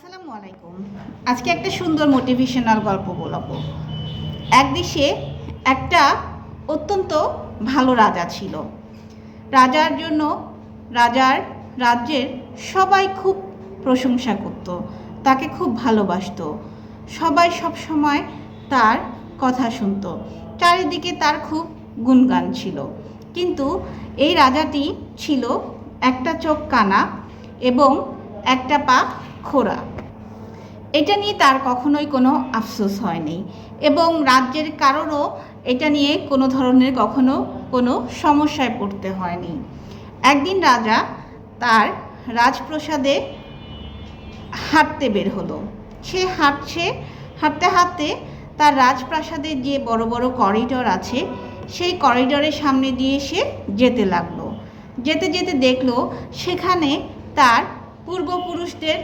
আসসালামু আলাইকুম। আজকে একটা সুন্দর মোটিভেশনাল গল্প বলব। এক দেশে একটা অত্যন্ত ভালো রাজা ছিল। রাজার জন্য রাজার রাজ্যের সবাই খুব প্রশংসা করত, তাকে খুব ভালোবাসত। সবাই সব সময় তার কথা শুনতো। চারিদিকে তার খুব গুণগান ছিল। কিন্তু এই রাজাটি ছিল একটা চোখ কানা এবং একটা পা খোড়া এটা নিয়ে তার কখনোই কোনো আফসোস হয়নি এবং রাজ্যের কারোরও এটা নিয়ে কোনো ধরনের কখনো কোনো সমস্যায় পড়তে হয়নি। একদিন রাজা তার রাজপ্রসাদে হাঁটতে বের হলো। সে হাঁটছে, হাঁটতে হাঁটতে তার রাজপ্রাসাদের যে বড় বড় করিডর আছে, সেই করিডরের সামনে দিয়ে সে যেতে লাগল। যেতে যেতে দেখল সেখানে তার পূর্বপুরুষদের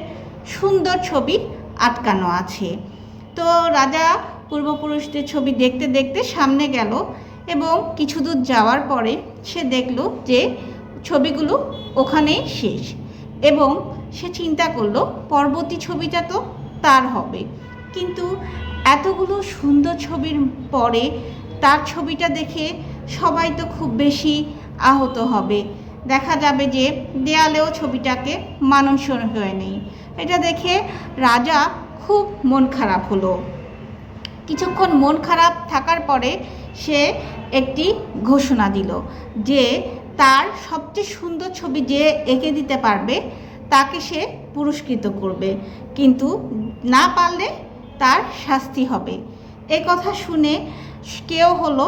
সুন্দর ছবি আটকানো আছে। তো রাজা পূর্বপুরুষদের ছবি দেখতে দেখতে সামনে গেল এবং কিছু দূর যাওয়ার পরে সে দেখল যে ছবিগুলো ওখানেই শেষ এবং সে চিন্তা করল, পরবর্তী ছবিটা তো তার হবে। কিন্তু এতগুলো সুন্দর ছবির পরে তার ছবিটা দেখে সবাই তো খুব বেশি আহত হবে। দেখা যাবে যে দেয়ালেও ছবিটাকে মানানসই হয়ে নেই। এটা দেখে রাজা খুব মন খারাপ হলো। কিছুক্ষণ মন খারাপ থাকার পরে সে একটি ঘোষণা দিল যে তার সবচেয়ে সুন্দর ছবি যে এঁকে দিতে পারবে, তাকে সে পুরস্কৃত করবে। কিন্তু না পারলে তার শাস্তি হবে। এ কথা শুনে কেউ হলো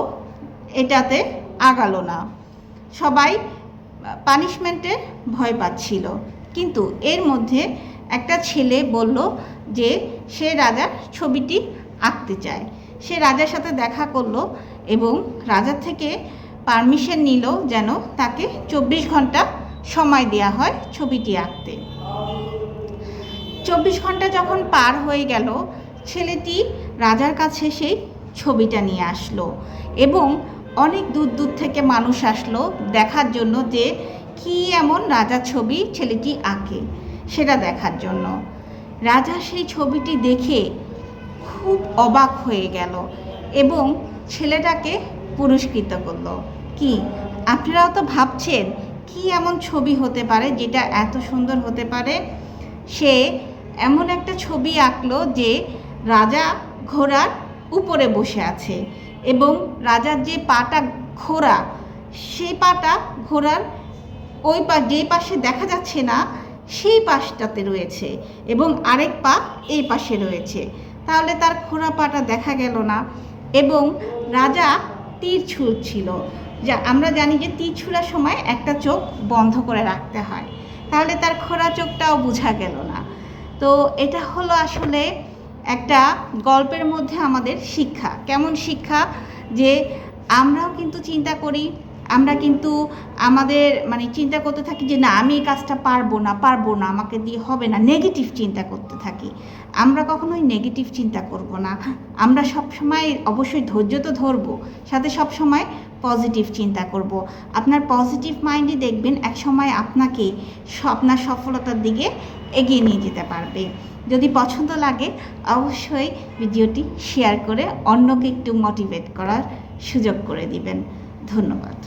এটাতে আগালো না। সবাই পানিশমেন্টে ভয় পাচ্ছিল। কিন্তু এর মধ্যে একটা ছেলে বলল যে সে রাজার ছবিটি আঁকতে চায়। সে রাজার সাথে দেখা করল এবং রাজার থেকে পারমিশন নিল যেন তাকে চব্বিশ ঘণ্টা সময় দেওয়া হয় ছবিটি আঁকতে। চব্বিশ ঘণ্টা যখন পার হয়ে গেল, ছেলেটি রাজার কাছে সেই ছবিটা নিয়ে আসলো এবং অনেক দূর দূর থেকে মানুষ আসলো দেখার জন্য যে কি এমন রাজার ছবি ছেলেটি আঁকে সেটা দেখার জন্য। রাজা সেই ছবিটি দেখে খুব অবাক হয়ে গেল এবং ছেলেটাকে পুরস্কৃত করল। কি, আপনারাও তো ভাবছেন কি এমন ছবি হতে পারে যেটা এত সুন্দর হতে পারে? সে এমন একটা ছবি আঁকলো যে রাজা ঘোড়ার উপরে বসে আছে। এবং রাজার যে পাটা ঘোড়া, সেই পাটা ঘোড়ার ওই পা, যে পাশে দেখা যাচ্ছে না, সেই পাশটাতে রয়েছে এবং আরেক পা এই পাশে রয়েছে। তাহলে তার খোঁড়া পাটা দেখা গেল না এবং রাজা তীর ছুঁড়ছিল। যা, আমরা জানি যে তীর ছুঁড়ার সময় একটা চোখ বন্ধ করে রাখতে হয়। তাহলে তার খোঁড়া চোখটাও বোঝা গেল না। তো এটা হলো আসলে একটা গল্পের মধ্যে আমাদের শিক্ষা। কেমন শিক্ষা? যে আমরাও কিন্তু চিন্তা করি আমরা কিন্তু আমাদের মানে চিন্তা করতে থাকি যে, না, আমি এই কাজটা পারব না পারব না, আমাকে দিয়ে হবে না। নেগেটিভ চিন্তা করতে থাকি। আমরা কখনোই নেগেটিভ চিন্তা করব না। আমরা সব সময় অবশ্যই ধৈর্য তো ধরবো, সাথে সব সময় পজিটিভ চিন্তা করব। আপনার পজিটিভ মাইন্ডে দেখবেন এক সময় আপনাকে আপনার সফলতার দিকে এগিয়ে নিয়ে যেতে পারবে। যদি পছন্দ লাগে, অবশ্যই ভিডিওটি শেয়ার করে অন্যকে একটু মোটিভেট করার সুযোগ করে দিবেন। ধন্যবাদ।